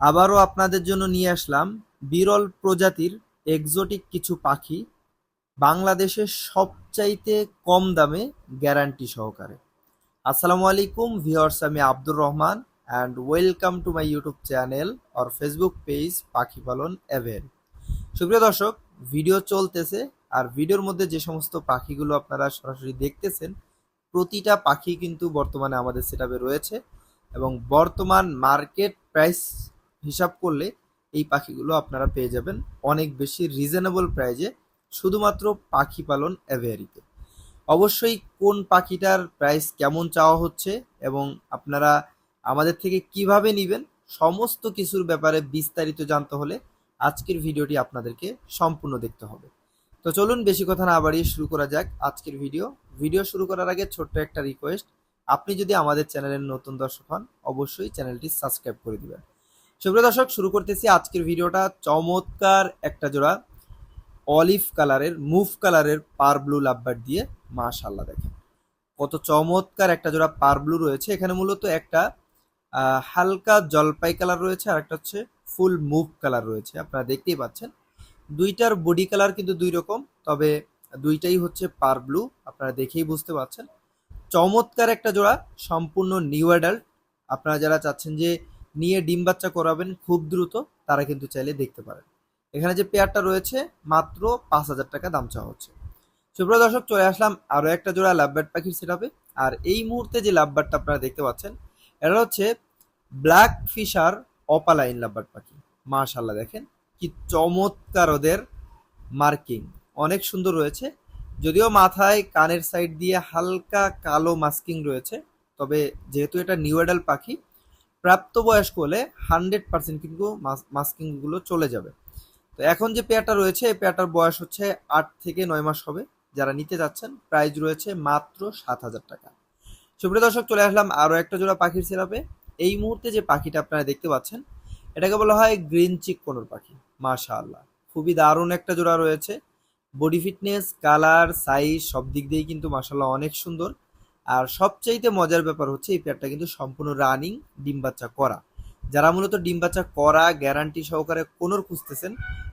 আবারও আপনাদের জন্য নিয়ে আসলাম বিরল প্রজাতির এক্সোটিক কিছু পাখি বাংলাদেশের সবচাইতে কম দামে গ্যারান্টি সহকারে। আসসালামু আলাইকুম ভিওর্স আমি Abdur Rahman and welcome to my YouTube channel or Facebook page পাখি পালন এভেন সুপ্রিয় দর্শক ভিডিও চলতেছে আর ভিডিওর মধ্যে যে সমস্ত পাখিগুলো আপনারা সরাসরি দেখতেছেন, প্রতিটা পাখি কিন্তু বর্তমানে আমাদের সেটাপে রয়েছে এবং বর্তমান মার্কেট প্রাইস হিসাব করলে এই পাখিগুলো আপনারা পেয়ে যাবেন অনেক বেশি রিজনেবল প্রাইজে শুধুমাত্র পাখি পালন অ্যাভিয়ারিতে অবশ্যই কোন পাখিটার প্রাইস কেমন চাওয়া হচ্ছে এবং আপনারা আমাদের থেকে কীভাবে নেবেন, সমস্ত কিছুর ব্যাপারে বিস্তারিত জানতে হলে আজকের ভিডিওটি আপনাদেরকে সম্পূর্ণ দেখতে হবে। তো চলুন বেশি কথা না বাড়িয়ে শুরু করা যাক আজকের ভিডিও। ভিডিও শুরু করার আগে ছোট্ট একটা রিকোয়েস্ট আপনি যদি আমাদের চ্যানেলের নতুন দর্শক হন, অবশ্যই চ্যানেলটি সাবস্ক্রাইব করে দিবেন। সুপ্রিয় দর্শক, শুরু করতেছি আজকের ভিডিওটা চমৎকার একটা জোড়া অলিভ কালারের, মুভ কালারের পার ব্লু লাভবার দিয়ে মাশাল্লাহ দেখেন। কত চমৎকার একটা জোড়া পার ব্লু রয়েছে। এখানে মূলত একটা হালকা জলপাই কালার রয়েছে আর একটা হচ্ছে ফুল মুভ কালার রয়েছে। আপনারা দেখতেই পাচ্ছেন। দুইটার বডি কালার কিন্তু দুই রকম, তবে দুইটাই হচ্ছে পার ব্লু, আপনারা দেখেই বুঝতে পারছেন। চমৎকার একটা জোড়া, সম্পূর্ণ নিউ অ্যাডাল্ট। আপনারা যারা চাচ্ছেন যে নিয়ে ডিম বাচ্চা করাবেন খুব দ্রুত, তারা কিন্তু চাইলে দেখতে পারেন। এখানে যে পেয়ারটা রয়েছে, মাত্র পাঁচ হাজার টাকা দাম চাওয়া হচ্ছে। সুপ্রিয় দর্শক, চলে আসলাম আরও একটা জোড়া লাভবার্ড পাখির সেটাপে আর এই মুহূর্তে যে লাভবার্ডটা আপনারা দেখতে পাচ্ছেন, এটা হচ্ছে ব্ল্যাক ফিশার অপালাইন লাভবার্ড পাখি। মাশাল্লাহ দেখেন কি চমৎকার ওদের মার্কিং অনেক সুন্দর রয়েছে। যদিও মাথায় কানের সাইড দিয়ে হালকা কালো মাস্কিং রয়েছে, তবে যেহেতু এটা নিউ অ্যাডাল পাখি প্রাপ্তবয়স্ক হলে হান্ড্রেড পার্সেন্ট কিন্তু মাস্কিংগুলো চলে যাবে। তো এখন যে পেয়ারটা রয়েছে, এই পেয়ারটার বয়স হচ্ছে আট থেকে নয় মাস হবে। যারা নিতে যাচ্ছেন প্রাইস রয়েছে মাত্র সাত হাজার টাকা। সুপ্রিয় দর্শক, চলে আসলাম আরও একটা জোড়া পাখির সেরাপে এই মুহূর্তে যে পাখিটা আপনারা দেখতে পাচ্ছেন, এটাকে বলা হয় গ্রিন চিক কোনোর পাখি। মাশা আল্লাহ খুবই দারুণ একটা জোড়া রয়েছে। বডি ফিটনেস, কালার, সাইজ সব দিক দিয়েই কিন্তু মাশাল্লাহ অনেক সুন্দর। আর সবচাইতে মজার ব্যাপার হচ্ছে এই পেয়ারটা কিন্তু সম্পূর্ণ রানিং ডিম বাচ্চা করা। যারা মূলত ডিম বাচ্চা করা গ্যারান্টি সহকারে কোনোর খুঁজতেছেন,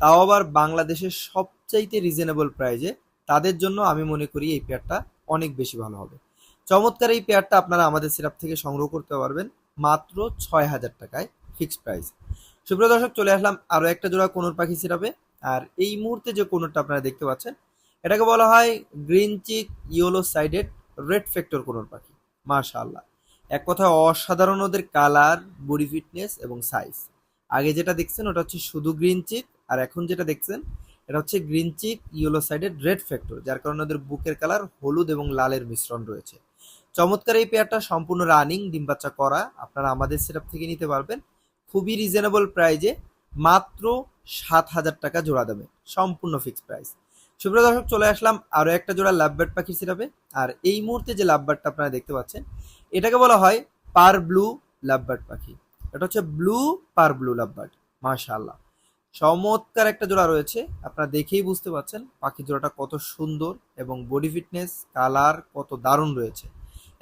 তাও আবার বাংলাদেশের সবচাইতে রিজনেবল প্রাইজে তাদের জন্য আমি মনে করি এই পেয়ারটা অনেক বেশি ভালো হবে। চমৎকার এই পেয়ারটা আপনারা আমাদের সিরাপ থেকে সংগ্রহ করতে পারবেন মাত্র ছয় হাজার টাকায় ফিক্সড প্রাইস সুপ্রিয় দর্শক, চলে আসলাম আরও একটা জোড়া কোনোর পাখি সিরাপে আর এই মুহূর্তে যে কোনোরটা আপনারা দেখতে পাচ্ছেন, এটাকে বলা হয় green cheek yellow sided red factor কোনোর পাখি। মাশাআল্লাহ। এক কথায় অসাধারণ ওদের কালার, বডি ফিটনেস এবং সাইজ। আগে যেটা দেখছেন ওটা হচ্ছে শুধু গ্রিন চিক, আর এখন যেটা দেখছেন এটা হচ্ছে green cheek, yellow sided red factor, যার কারণে ওদের বুকের কালার হলুদ এবং লালের মিশ্রণ রয়েছে। চমৎকার এই পেয়ারটা সম্পূর্ণ রানিং ডিম বাচ্চা করা, আপনারা আমাদের সেটআপ থেকে নিতে পারবেন। খুবই রিজনেবল প্রাইজে মাত্র সাত হাজার টাকা জোড়া দামে, সম্পূর্ণ ফিক্সড প্রাইস সুপ্রিয় দর্শক, চলে আসলাম আরও একটা জোড়া লাভবার্ড পাখির সিরাপে আর এই মুহূর্তে যে লাভবার্ডটা আপনারা দেখতে পাচ্ছেন, এটাকে বলা হয় পার ব্লু লাভবার্ড পাখি। এটা হচ্ছে ব্লু, পার ব্লু লাভবার্ড মাশাআল্লাহ। চমৎকার একটা জোড়া রয়েছে। আপনারা দেখেই বুঝতে পারছেন পাখি জোড়াটা কত সুন্দর এবং বডি ফিটনেস কালার কত দারুণ রয়েছে।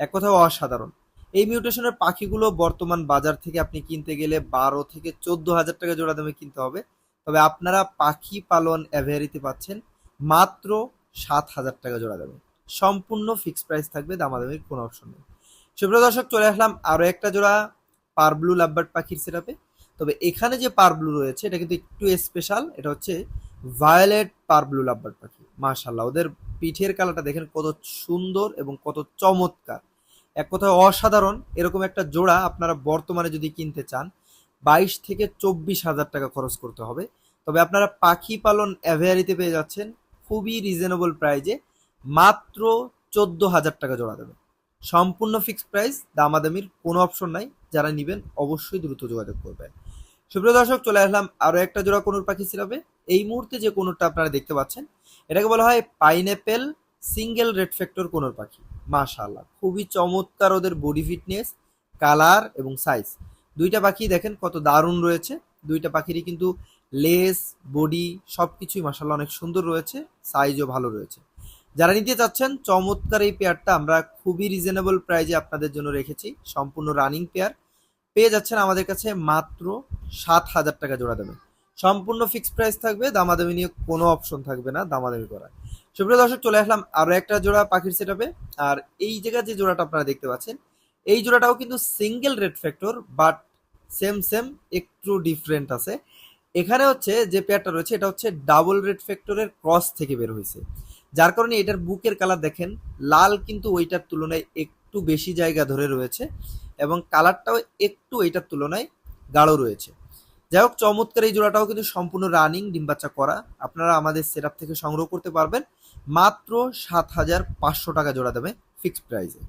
এক কথায় অসাধারণ। এই মিউটেশনের পাখিগুলো বর্তমান বাজার থেকে আপনি কিনতে গেলে বারো থেকে চোদ্দ হাজার টাকা জোড়া দামে কিনতে হবে। তবে আপনারা পাখি পালন অ্যাভেয়ারিতে পাচ্ছেন। মাত্র সাত হাজার টাকা জোড়া দামে সম্পূর্ণ ফিক্সড প্রাইস থাকবে, দামাদামির কোনো অপশন নেই। সুপ্রিয় দর্শক, চলে আসলাম আরও একটা জোড়া পার ব্লু লাভবার্ড পাখির সেটাপে তবে এখানে যে পার ব্লু রয়েছে, এটা কিন্তু একটু স্পেশাল এটা হচ্ছে ভায়োলেট পার ব্লু লাভবার্ড পাখি। মাশাল্লাহ ওদের পিঠের কালারটা দেখেন কত সুন্দর এবং কত চমৎকার। এক কথায় অসাধারণ, এরকম একটা জোড়া আপনারা বর্তমানে যদি কিনতে চান, বাইশ থেকে চব্বিশ হাজার টাকা খরচ করতে হবে। তবে আপনারা পাখি পালন অ্যাভেয়ারিতে পেয়ে যাচ্ছেন খুবই রিজনেবল প্রাইজে মাত্র চোদ্দ হাজার টাকা জোড়া দেবে। সম্পূর্ণ ফিক্সড প্রাইস দামাদামির কোনো অপশন নাই। যারা নেবেন অবশ্যই দ্রুত যোগাযোগ করবেন। সুপ্রিয় দর্শক, চলে আসলাম আরও একটা জোড়া কোনোর পাখি সিরাপে। এই মুহূর্তে যে কোনোরটা আপনারা দেখতে পাচ্ছেন, এটাকে বলা হয় pineapple single red factor conure পাখি। মাশাআল্লাহ, খুবই চমৎকার ওদের বডি ফিটনেস কালার এবং সাইজ দুইটা পাখি দেখেন কত দারুণ রয়েছে। দুইটা পাখিরই কিন্তু লেস বডি সব কিছুই মাসাল্লাহ অনেক সুন্দর রয়েছে সাইজও ভালো রয়েছে। যারা নিতে চাচ্ছেন, চমৎকার এই পেয়ারটা আমরা খুবই রিজনেবল প্রাইজে আপনাদের জন্য রেখেছি, সম্পূর্ণ রানিং পেয়ার পেয়ে যাচ্ছেন আমাদের কাছে মাত্র সাত হাজার টাকা জোড়া দামে। সম্পূর্ণ ফিক্সড প্রাইস থাকবে, দামাদামি নিয়ে কোনো অপশন থাকবে না, দামাদামি করার সুপ্রিয় দর্শক, চলে আসলাম আরও একটা জোড়া পাখির সেটাপে আর এই জায়গায় যে জোড়াটা আপনারা দেখতে পাচ্ছেন, এই জোড়াটাও কিন্তু single red factor but same same, একটু ডিফারেন্ট আছে। এখানে হচ্ছে যে পেয়ারটা রয়েছে, এটা হচ্ছে ডাবল রেড ফ্যাক্টরের ক্রস থেকে বের হয়েছে। যার কারণে এটার বুকের কালার দেখেন, লাল কিন্তু ওইটার তুলনায় একটু বেশি জায়গা ধরে রয়েছে এবং কালারটাও একটু এইটার তুলনায় গাঢ় রয়েছে। যাই হোক, চমৎকার এই জোড়াটাও কিন্তু সম্পূর্ণ রানিং ডিম বাচ্চা করা। আপনারা আমাদের সেট থেকে সংগ্রহ করতে পারবেন। মাত্র সাত হাজার পাঁচশো টাকা জোড়া দেবে ফিক্সড প্রাইসে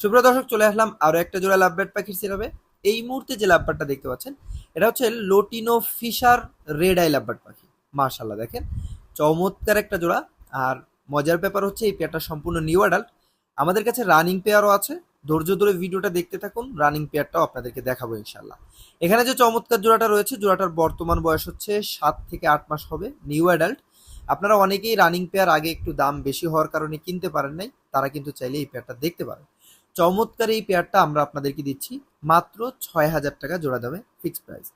সুপ্রিয় দর্শক, চলে আসলাম আরও একটা জোড়া লাভব্যাট পাখির সেরাবে এই মুহূর্তে যে লাভবারটা দেখতে পাচ্ছেন, এটা হচ্ছে lutino fisher red eye lovebird পাখি। মার্শাল্লাহ দেখেন। চমৎকার একটা জোড়া। আর মজার ব্যাপার হচ্ছে, এই পেয়ারটা সম্পূর্ণ নিউ অ্যাডাল্ট আমাদের কাছে রানিং পেয়ারও আছে। ধৈর্য ধরে ভিডিওটা দেখতে থাকুন। রানিং পেয়ারটাও আপনাদেরকে দেখাবো ইনশাল্লাহ এখানে যে চমৎকার জোড়াটা রয়েছে, জোড়াটার বর্তমান বয়স হচ্ছে সাত থেকে আট মাস হবে নিউ অ্যাডাল্ট আপনারা অনেকেই রানিং পেয়ার আগে একটু দাম বেশি হওয়ার কারণে কিনতে পারেন নাই। তারা কিন্তু চাইলে এই পেয়ারটা দেখতে পারেন। চমৎকার এই পেয়ারটা আমরা আপনাদেরকে দিচ্ছি। মাত্র ছয় হাজার টাকা জোড়া দামে ফিক্সড প্রাইস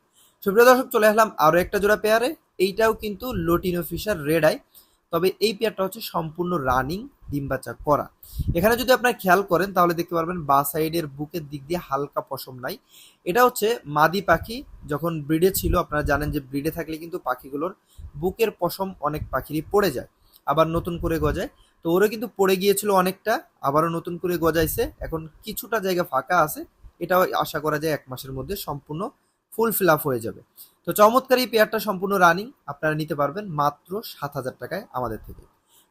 সুপ্রিয় দর্শক, চলে আসলাম আরও একটা জোড়া পেয়ারে এইটাও কিন্তু লোটিনো ফিশার রেড আই তবে এই পেয়ারটা হচ্ছে সম্পূর্ণ রানিং ডিম বাচ্চা করা। এখানে যদি আপনারা খেয়াল করেন, তাহলে দেখতে পারবেন বা সাইডের বুকের দিক দিয়ে হালকা পশম নাই। এটা হচ্ছে মাদি পাখি, যখন ব্রিডে ছিল, আপনারা জানেন যে ব্রিডে থাকলে কিন্তু পাখিগুলোর বুকের পশম অনেক পাখিরই পড়ে যায়। আবার নতুন করে গজায়। তো ওরা কিন্তু পড়ে গিয়েছিল অনেকটা, আবারও নতুন করে গজাইছে। এখন কিছুটা জায়গা ফাঁকা আছে, এটাও আশা করা যায় এক মাসের মধ্যে সম্পূর্ণ ফুল ফিল আপ হয়ে যাবে। তো চমৎকার এই পেয়ারটা সম্পূর্ণ রানিং আপনারা নিতে পারবেন মাত্র সাত হাজার টাকায় আমাদের থেকে।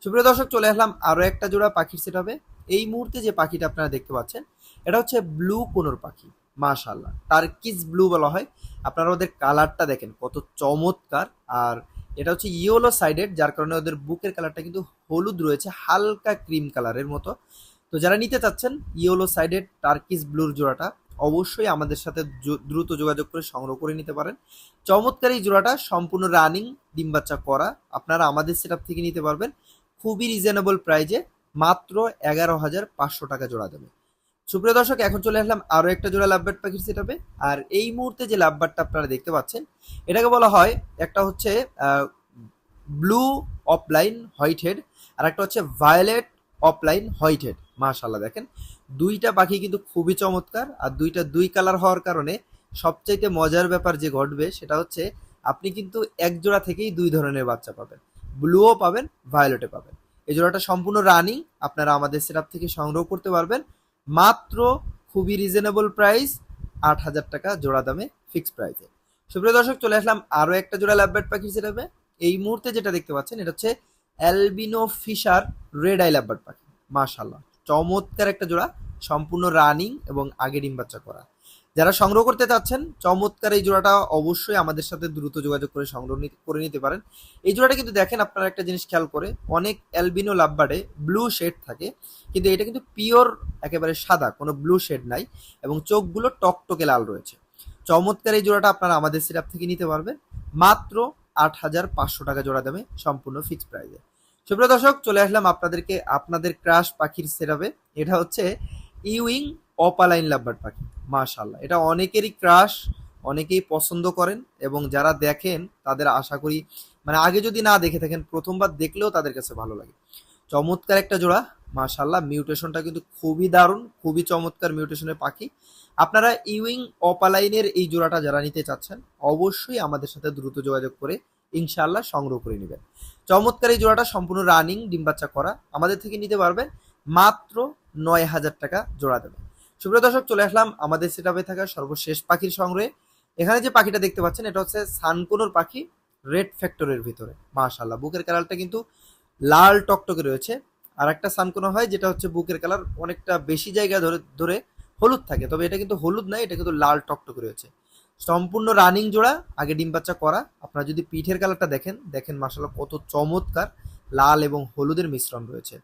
সুপ্রিয় দর্শক, চলে আসলাম আরও একটা জোড়া পাখির সেট হবে এই মুহূর্তে যে পাখিটা আপনারা দেখতে পাচ্ছেন, এটা হচ্ছে ব্লু কোনোর পাখি মাশাল্লাহ টার্কিস ব্লু বলা হয়। আপনারা ওদের কালারটা দেখেন, কত চমৎকার। আর এটা হচ্ছে ইয়েলো সাইডেড যার কারণে ওদের বুকের কালারটা কিন্তু হলুদ রয়েছে, হালকা ক্রিম কালারের মতো। তো যারা নিতে চাচ্ছেন ইয়েলো সাইডেড টার্কিস ব্লুর জোড়াটা, অবশ্যই আমাদের সাথে দ্রুত যোগাযোগ করে সংগ্রহ করে নিতে পারেন। চমৎকার এই জোড়াটা, সম্পূর্ণ রানিং ডিম বাচ্চা করা, আপনারা আমাদের সেট থেকে নিতে পারবেন। খুবই রিজনেবল প্রাইজে মাত্র এগারো হাজার পাঁচশো টাকা জোড়া দেবে। সুপ্রিয় দর্শক, এখন চলে আসলাম আরও একটা জোড়া লাভবার্ড পাখির সেটাপে আর এই মুহূর্তে যে লাভবার্ডটা আপনারা দেখতে পাচ্ছেন, এটাকে বলা হয় একটা হচ্ছে ব্লু অফলাইন হোয়াইট হেড আর একটা হচ্ছে ভায়োলেট অফলাইন হোয়াইট হেড মাশাল্লাহ দেখেন। দুইটা পাখি কিন্তু খুবই চমৎকার আর দুইটা দুই কালার হওয়ার কারণে সবচাইতে মজার ব্যাপার যে ঘটবে সেটা হচ্ছে আপনি কিন্তু এক জোড়া থেকেই দুই ধরনের বাচ্চা পাবেন। ব্লুও পাবেন ভায়োলেটে পাবেন। এই জোড়াটা সম্পূর্ণ রানিং, আপনারা আমাদের সেটআপ থেকে সংগ্রহ করতে পারবেন। মাত্র খুবই রিজনেবল প্রাইস আট হাজার টাকা জোড়া দামে ফিক্সড প্রাইসে সুপ্রিয় দর্শক, চলে আসলাম আরও একটা জোড়া ল্যাববার্ড পাখি হিসেবে এই মুহূর্তে যেটা দেখতে পাচ্ছেন, এটা হচ্ছে albino fisher red eye lovebird পাখি। মাশাল্লাহ চমৎকার একটা জোড়া, সম্পূর্ণ রানিং এবং আগে ডিম বাচ্চা করা। যারা সংগ্রহ করতে চাচ্ছেন, চমৎকার এই জোড়াটা অবশ্যই আমাদের সাথে দ্রুত যোগাযোগ করে সংগ্রহ করে নিতে পারেন। এই জোড়াটা কিন্তু দেখেন আপনারা একটা জিনিস খেয়াল করে, অনেক অ্যালবিনো লাভবার্ডে ব্লু শেড থাকে, কিন্তু এটা কিন্তু পিওর একেবারে সাদা, কোনো ব্লু শেড নাই এবং চোখগুলো টকটকে লাল রয়েছে। চমৎকার এই জোড়াটা আপনারা আমাদের সিরাপ থেকে নিতে পারবেন। মাত্র আট হাজার পাঁচশো টাকা জোড়া দামে সম্পূর্ণ ফিক্সড প্রাইসে সুপ্রিয় দর্শক, চলে আসলাম আপনাদেরকে আপনাদের ক্রাশ পাখির সেরাবে এটা হচ্ছে ইউইং অপালাইন লাভবার্ড পাখি মাশাল্লাহ এটা অনেকেরই ক্রাশ, অনেকেই পছন্দ করেন এবং যারা দেখেন তাদের আশা করি মানে আগে যদি না দেখে থাকেন, প্রথমবার দেখলেও তাদের কাছে ভালো লাগে। চমৎকার একটা জোড়া মাশাল্লাহ মিউটেশনটা কিন্তু খুবই দারুণ, খুবই চমৎকার মিউটেশনের পাখি। আপনারা ইউইং অপালাইনের এই জোড়াটা যারা নিতে চাচ্ছেন, অবশ্যই আমাদের সাথে দ্রুত যোগাযোগ করে ইনশাআল্লাহ সংগ্রহ করে নেবেন। চমৎকার এই জোড়াটা সম্পূর্ণ রানিং ডিম বাচ্চা করা। আমাদের থেকে নিতে পারবেন মাত্র নয় হাজার টাকা জোড়া দেবে। সুপ্রিয় দর্শক, চলে আসলাম আমাদের সেটাপে থাকা সর্বশেষ পাখির সংগ্রহে। এখানে যে পাখিটা দেখতে পাচ্ছেন, এটা হচ্ছে সানকোনোর পাখি রেড ফ্যাক্টরের ভিতরে। মাশাল্লাহ বুকের কালারটা কিন্তু লাল টকটকে রয়েছে। আর একটা সানকোনো হয়, যেটা হচ্ছে বুকের কালার অনেকটা বেশি জায়গা ধরে ধরে হলুদ থাকে। তবে এটা কিন্তু হলুদ নয়, এটা কিন্তু লাল টকটকে রয়েছে। সম্পূর্ণ রানিং জোড়া, আগে ডিম বাচ্চা করা। আপনারা যদি পিঠের কালারটা দেখেন দেখেন মাসাল্লাহ কত চমৎকার। লাল এবং হলুদের মিশ্রণ রয়েছে।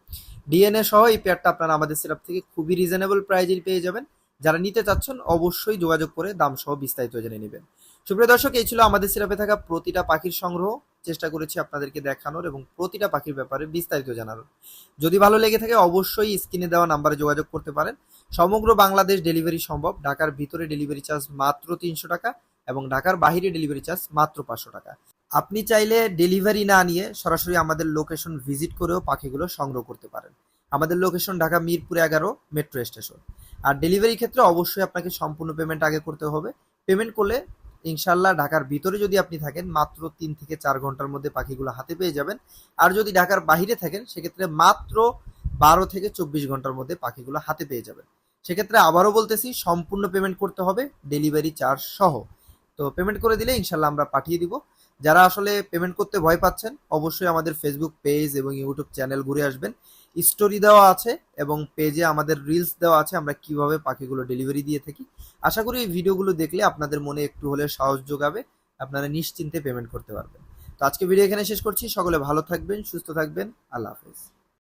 ডিএনএ সহ এই পেয়ারটা আপনারা আমাদের সিরাপ থেকে খুবই রিজনেবল প্রাইজে পেয়ে যাবেন। যারা নিতে চাচ্ছেন অবশ্যই যোগাযোগ করে দাম সহ বিস্তারিত জেনে নেবেন। সুপ্রিয় দর্শক, এই ছিল আমাদের সিরাপে থাকা প্রতিটা পাখির সংগ্রহ। চেষ্টা করেছি আপনাদেরকে দেখানোর এবং প্রতিটা পাখির ব্যাপারে বিস্তারিত জানানোর। যদি ভালো লেগে থাকে অবশ্যই স্ক্রিনে দেওয়া নাম্বারে যোগাযোগ করতে পারেন। সমগ্র বাংলাদেশ ডেলিভারি সম্ভব। ঢাকার ভিতরে ডেলিভারি চার্জ মাত্র তিনশো টাকা এবং ঢাকার বাহিরে ডেলিভারি চার্জ মাত্র পাঁচশো টাকা। আপনি চাইলে ডেলিভারি না নিয়ে সরাসরি আমাদের লোকেশন ভিজিট করেও পাখিগুলো সংগ্রহ করতে পারেন। আমাদের লোকেশন ঢাকা মিরপুর এগারো মেট্রো স্টেশন আর ডেলিভারি ক্ষেত্রে অবশ্যই আপনাকে সম্পূর্ণ পেমেন্ট আগে করতে হবে। পেমেন্ট করলে ইনশাল্লাহ ঢাকার ভিতরে যদি আপনি থাকেন, মাত্র তিন থেকে চার ঘণ্টার মধ্যে পাখিগুলো হাতে পেয়ে যাবেন। আর যদি ঢাকার বাইরে থাকেন, সেক্ষেত্রে মাত্র বারো থেকে চব্বিশ ঘণ্টার মধ্যে পাখিগুলো হাতে পেয়ে যাবেন। সেক্ষেত্রে আবারও বলতেছি, সম্পূর্ণ পেমেন্ট করতে হবে ডেলিভারি চার্জ সহ। তো পেমেন্ট করে দিলে ইনশাল্লাহ আমরা পাঠিয়ে দিব। যারা আসলে পেমেন্ট করতে ভয় পাচ্ছেন, অবশ্যই আমাদের ফেসবুক পেজ এবং ইউটিউব চ্যানেল ঘুরে আসবেন। স্টোরি দেওয়া আছে এবং পেজে আমাদের রিলস দেওয়া আছে, আমরা কীভাবে পাখিগুলো ডেলিভারি দিয়ে থাকি। আশা করি এই ভিডিওগুলো দেখলে আপনাদের মনে একটু হলে সাহস যোগাবে, আপনারা নিশ্চিন্তে পেমেন্ট করতে পারবেন। তো আজকে ভিডিও এখানে শেষ করছি, সকলে ভালো থাকবেন, সুস্থ থাকবেন, আল্লাহ হাফেজ।